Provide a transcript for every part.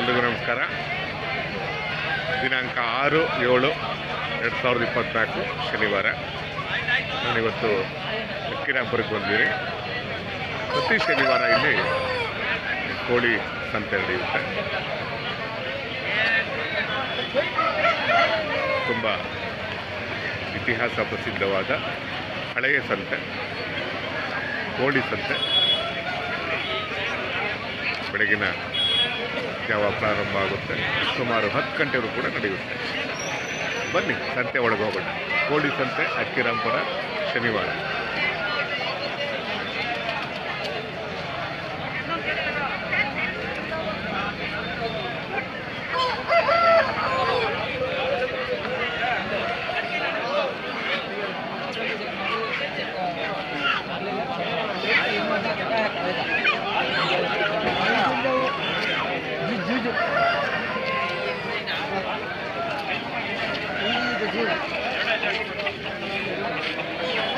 ಎಲ್ರಿಗೂ ನಮಸ್ಕಾರ. ದಿನಾಂಕ ಆರು ಏಳು ಎರಡು ಸಾವಿರದ ಇಪ್ಪತ್ತ್ನಾಲ್ಕು ಶನಿವಾರ. ನಾನಿವತ್ತು ಅಕ್ಕಿರಾಪುರಕ್ಕೆ ಬಂದಿರಿ ಪ್ರತಿ ಶನಿವಾರ ಇಲ್ಲಿ ಕೋಳಿ ಸಂತೆ ನಡೆಯುತ್ತೆ. ತುಂಬ ಇತಿಹಾಸ ಪ್ರಸಿದ್ಧವಾದ ಹಳೆಯ ಸಂತೆ, ಕೋಳಿ ಸಂತೆ. ಬೆಳಗಿನ ಜಾವ ಪ್ರಾರಂಭ ಆಗುತ್ತೆ. ಸುಮಾರು ಹತ್ತು ಗಂಟೆಗೂ ಕೂಡ ನಡೆಯುತ್ತೆ. ಬನ್ನಿ, ಸಂತೆ ಒಳಗೆ ಹೋಗೋಣ. ಕೋಳಿ ಸಂತೆ, ಅಕ್ಕಿರಾಂಪುರ, ಶನಿವಾರ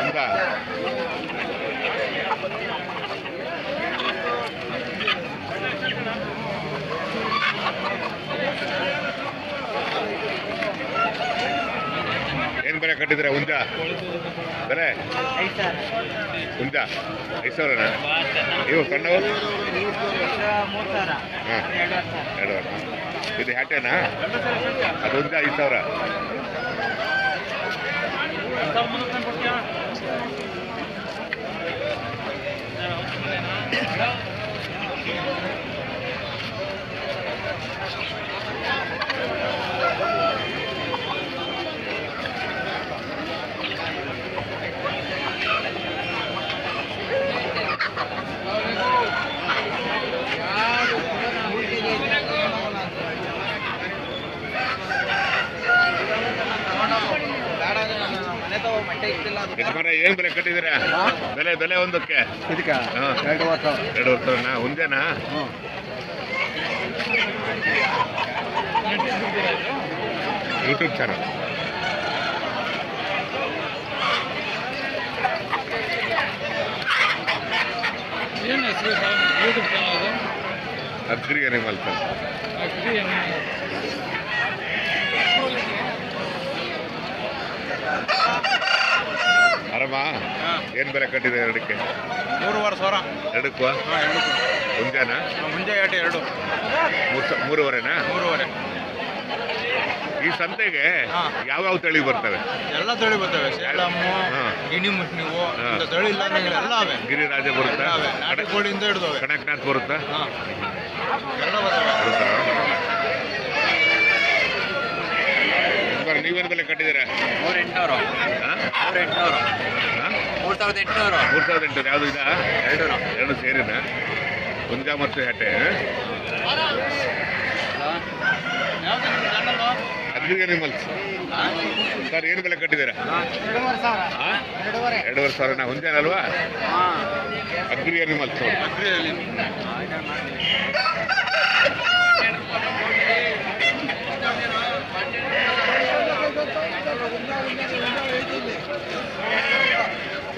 ಅಂತ ಏನು ಬೆಲೆ ಕಟ್ಟಿದ್ರೆ ಹುಂಜ ಬೆಲೆ ಹುಂಜ ಐದು ಸಾವಿರನಾ ಇವು ಸಣ್ಣವು? ಎರಡು ವರ್ಷ ಇದು ಹ್ಯಾಟೇನಾ? ಅದು ಹುಂಜ ಐದು ಸಾವಿರ ಯಜಮಾನ ಏನು ಬೆಲೆ ಕಟ್ಟಿದಿರ ಬೆಲೆ ಬೆಲೆ ಒಂದಕ್ಕೆ. ಇದಕ್ಕೆ? ಹಾಂ. ಎರಡು ವರ್ಷ. ಎರಡು ವರ್ಷನಾ ಒಂದೇನಾ? ಹ್ಞೂ ಯೂಟ್ಯೂಬ್ ಚಾನಲ್ ಏನು ಹೆಸರು sir? YouTube channel agri animals ಅಂತ ಅಗ್ರಿ animal. ಆರಾಮ? ಏನು ಬೆಲೆ ಕಟ್ಟಿದೆ ಎರಡಕ್ಕೆ? ಮೂರುವರೆ ಸಾವಿರ. ಎರಡಕ್ಕೂ? ಮುಂಜಾನ? ಮುಂಜಾನೆ ಮುಂಜೆ ಏಟು ಎರಡು. ಮೂರು ಮೂರುವರೆನಾ? ಮೂರುವರೆ. ಈ ಸಂತೆಗೆ ಯಾವ ಯಾವ್ಯಾವ ತಳಿ ಬರ್ತವೆ? ಎಲ್ಲ ತಳಿ ಬರ್ತವೆ. ಸೇಲಮ್ಮು ಹಾ. ಗಿಣಿ ಮುಷ್ಣಿವು. ತಳಿ ಇಲ್ಲ ಎಲ್ಲ ಅವೆ ಗಿರಿರಾಜ ಬರುತ್ತೆ? ನಾಟಕೋಳಿಯಿಂದ ಹಿಡಿದವೆ. ಕಣಕ್ನಾಥ್ ಬರುತ್ತಾ? ಹಾಂ. ಎಲ್ಲ ಬರ್ತವೆ. ನೀವೇನು ಬೆಲೆ ಕಟ್ಟಿದ್ದೀರಾ? ಮೂರು ಎಂಟುನೂರು. ಹಾಂ? ಮೂರು ಎಂಟುನೂರು ಮೂರು ಸಾವಿರದ ಎಂಟುನೂರು ಮೂರು ಸಾವಿರದ ಎಂಟು ಯಾವುದು ಇದಾ? ಎರಡು ಎರಡು ಸೇರಿನ ಕುಂಜಾ ಮತ್ತು ಹೆಟ್ಟೆ ಅಗ್ರಿ ಅನಿಮಲ್ಸ್ ಸರ್ ಏನು ಬೆಲೆ ಕಟ್ಟಿದ್ದೀರಾ? ಎರಡೂವರೆ ಸಾವಿರನ? ಹುಂಜನಲ್ವಾ? ಅಗ್ರಿ ಅನಿಮಲ್ಸ್ ನೋಡಿ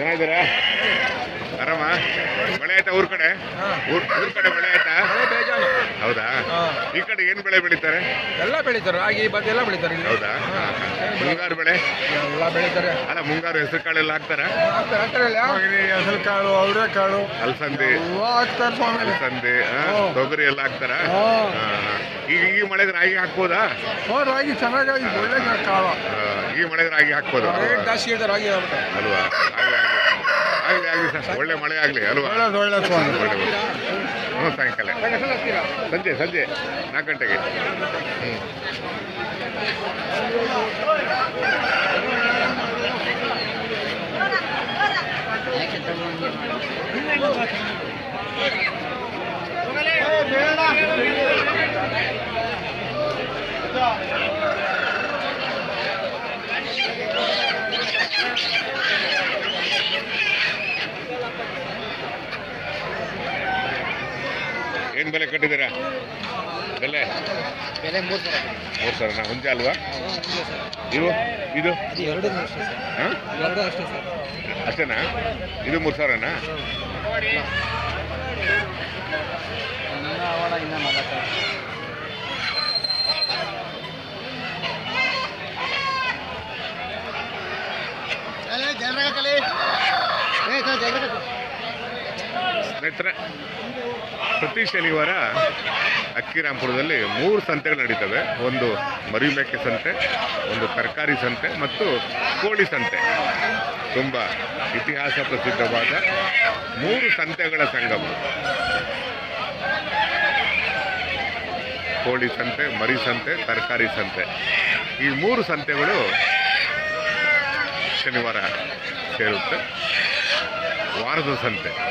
ಚೆನ್ನಾಗಿದ್ದೀರಾ? ಆರಾಮ? ಮಳೆ ಆಯ್ತಾ ಊರ್ ಕಡೆ? ಊರ್ ಊರ್ ಕಡೆ ಮಳೆ ಆಯ್ತಾ? ಹೌದಾ? ಈ ಕಡೆ ಏನು ಬೆಳೆ ಬೆಳೀತಾರೆ? ಎಲ್ಲ ಬೆಳಿತಾರೆ. ರಾಗಿ ಭತ್ತ ಎಲ್ಲ ಬೆಳಿತಾರೆ ಇಲ್ಲಿ. ಹೌದಾ? ಹಾ, ಹಾ. ಮುಂಗಾರು ಬೆಳೆ? ಎಲ್ಲ ಬೆಳಿತಾರೆ. ಅಲ್ಲ ಮುಂಗಾರು ಹೆಸರು ಕಾಳೆಲ್ಲ ಹಾಕ್ತಾರ? ಹಾಕ್ತಾರೆ. ಹಾಕ್ತಾರೆ ಯಾವ ಹೆಸರು ಕಾಳು ಅವರೇ ಕಾಳು. ಅಲಸಂದೆ. ಎಲ್ಲ ಹಾಕ್ತಾರೆ ಸ್ವಾಮಿ. ಅಲಸಂದೆ. ತೊಗರಿ ಎಲ್ಲ ಹಾಕ್ತಾರ? ಹಾ. ಈಗ ಈ ಮಳೆಗೆ ರಾಗಿ ಹಾಕ್ಬೋದಾ? ಓ ರಾಗಿ ಚೆನ್ನಾಗಿ ಒಳ್ಳೆ ಆ, ಈ ಮಳೆಗೆ ರಾಗಿ ಹಾಕ್ಬೋದು. ರೇಟ್ ಜಾಸ್ತಿ ಇದೆ ರಾಗಿ ಅಲ್ವಾ? ಆಗಲಿ ಆಗ್ಲಿ. ಸರ್ ಒಳ್ಳೆ ಮಳೆ ಆಗಲಿ ಅಲ್ವಾ? ಒಳ್ಳೆ. ಹ್ಞೂ ಸಾಯಂಕಾಲ. ಸಂಜೆ ಸಂಜೆ ನಾಲ್ಕು ಗಂಟೆಗೆ. ಹ್ಞೂ ಏನು ಬೆಲೆ ಕಟ್ಟಿದ್ದೀರಾ? ಬೆಲೆ? ಬೆಲೆ ಮೂರು ಸಾವಿರ ಮೂರು ಸಾವಿರನಾ? ಹುಂಜ ಅಲ್ವಾ? ಇವು ಇದು? ಇದು ಎರಡು ಅಷ್ಟೇ ಸರ್. ಹಾಂ? ಎರಡು ಅಷ್ಟೇ ಸರ್. ಅಷ್ಟೇನಾ? ಇದು ಮೂರು ಸಾವಿರನಾ? ಸ್ನೇಹಿತರೆ, ಪ್ರತಿ ಶನಿವಾರ ಅಕ್ಕಿರಾಂಪುರದಲ್ಲಿ ಮೂರು ಸಂತೆಗಳು ನಡೀತವೆ. ಒಂದು ಮರಿಮೇಕೆ ಸಂತೆ, ಒಂದು ತರಕಾರಿ ಸಂತೆ ಮತ್ತು ಕೋಳಿ ಸಂತೆ. ತುಂಬ ಇತಿಹಾಸ ಪ್ರಸಿದ್ಧವಾದ ಮೂರು ಸಂತೆಗಳ ಸಂಗಮ. ಕೋಳಿ ಸಂತೆ, ಮರಿ ಸಂತೆ, ತರಕಾರಿ ಸಂತೆ. ಈ ಮೂರು ಸಂತೆಗಳು ಶನಿವಾರ ಸೇರುತ್ತೆ. ವಾರದ ಸಂತೆ.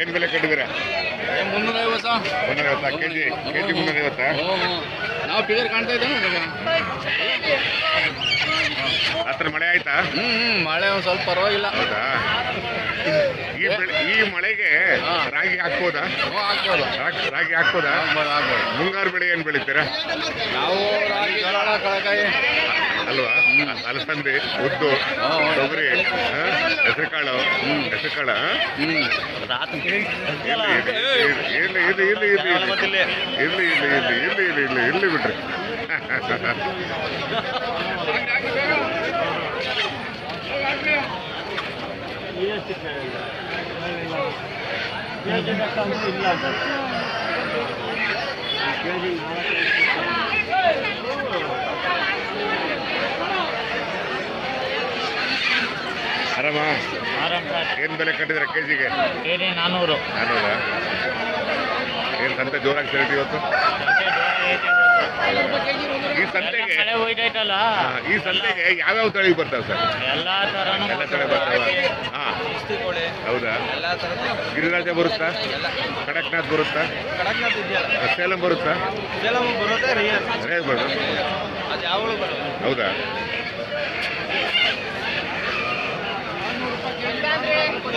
ಏನು ಬೆಲೆ ಕಟ್ಟಿದ್ದೀರಾ? ಮುನ್ನೂರ ಐವತ್ತು ಮುನ್ನೂರ ಐವತ್ತಾ ಕೆ ಜಿ ಕೆ ಜಿ ಮುನ್ನೂರ ಐವತ್ತಾ ನಾವು ಫಿಗರ್ ಕಾಣ್ತಾ ಇದ್ದೇವೆ ಹತ್ರ ಮಳೆ ಆಯ್ತಾ? ಹ್ಞೂ ಮಳೆ ಒಂದು ಸ್ವಲ್ಪ ಪರವಾಗಿಲ್ಲ. ಹೌದಾ? ಈ ಬೆಳೆ ಈ ಮಳೆಗೆ. ರಾಗಿ ಹಾಕ್ಬೋದಾ? ಹ್ಞೂ ರಾಗಿ ರಾಗಿ ಹಾಕ್ಬೋದಾ? ಮುಂಗಾರು ಬೆಳೆ ಏನು ಬೆಳಿತೀರಾ? ನಾವು ರಾಗಿ ಅಲ್ವಾ ಅಲಸಂದಿ ಉದ್ದು ಹಾ, ಹಾ. ತೊಗರಿ ಹೆಸರುಕಾಳು ಹೆಸರುಕಾಳ ಹ್ಞೂ ಇರ್ಲಿ ಇರ್ಲಿ ಇರ್ಲಿ ಇರ್ಲಿ ಇರ್ಲಿ ಇರ್ಲಿ ಇರ್ಲಿ ಇರ್ಲಿ ಇರ್ಲಿ ಇರ್ಲಿ ಇರ್ಲಿ ಇರ್ಲಿ ಬಿಡ್ರಿ ಆರಾಮ ಏನ್ ಬೆಲೆ ಕಟ್ಟಿದ್ರೆ ನಾನ್ನೂರು ನಾನೂರ? ಏನ್ ಸಂತೆ ಜೋರಾಗಿ ಸೇರಿದೆ ಇವತ್ತು? ಈ ಸಂತೆಗೆ ಮಳೆ ಹೋಯ್ತೈತಲ್ಲ. ಹಾ, ಈ ಸಂತೆಗೆ ಯಾವ್ಯಾವ ತಳಿ ಬರ್ತಾವೆ ಸರ್? ಎಲ್ಲಾ ತರನು ಎಲ್ಲ ತಳಿ ಬರ್ತಾವ. ಹಾ. ಹೌದಾ? ಗಿರಿರಾಜ ಬರುತ್ತಾ? ಕಡಕ್ನಾಥ್ ಬರುತ್ತಾ? ಸೇಲಂ ಬರುತ್ತಾ? ಅದೇ ಬರುತ್ತೆ ಹೌದಾ?